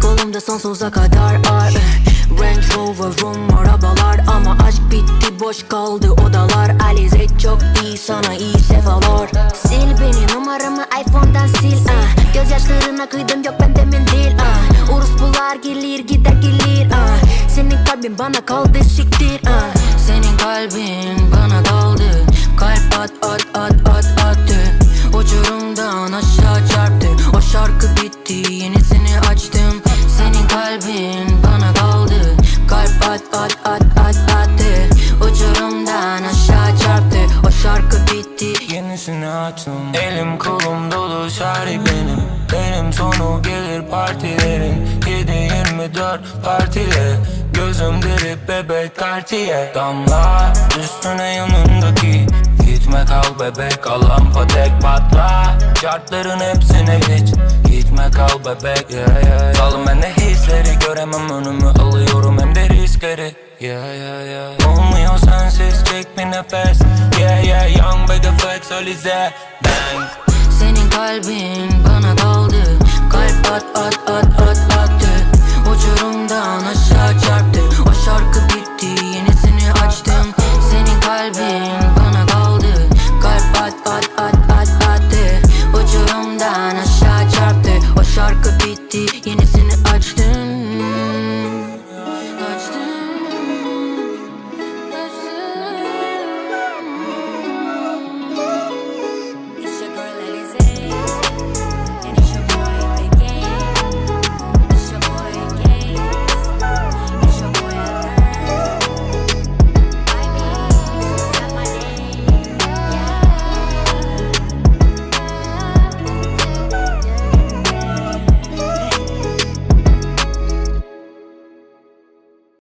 kolumda sonsuza kadar ar Range Rover'um arabalar Ama aşk bitti boş kaldı iPhone'dan sil ah. Gözyaşlarına kıydım yok bende mendil ah. Uruspular gelir gider gelir ah. Senin kalbin bana kaldı siktir ah. Senin kalbin bana daldı Kalp at at at at attı Uçurumdan aşağı çarptı O şarkı bitti yenisini açtım Senin kalbin Yenisini açtım. Elim kolum dolu şari benim Benim sonu gelir partilerin. 7-24 partile. Gözüm deri bebek kartiye. Damla üstüne yanındaki. Gitme kal bebek alan patek patla. Şartların hepsine geç. Gitme kal bebek yeah, yeah, yeah. Salın ben de hisleri göremem. Önümü alıyorum hem de riskleri. Yeah yeah yeah sensiz çek bir nefes. Yeah yeah young by the flex Bang. Senin kalbin bana kaldı. Kalp at at at at attı. Uçurumdan aşağı çarptı. O şarkı bitti yenisini açtım. Senin kalbin bana kaldı. Kalp at at at at attı. Uçurumdan aşağı çarptı. O şarkı bitti yenisini açtım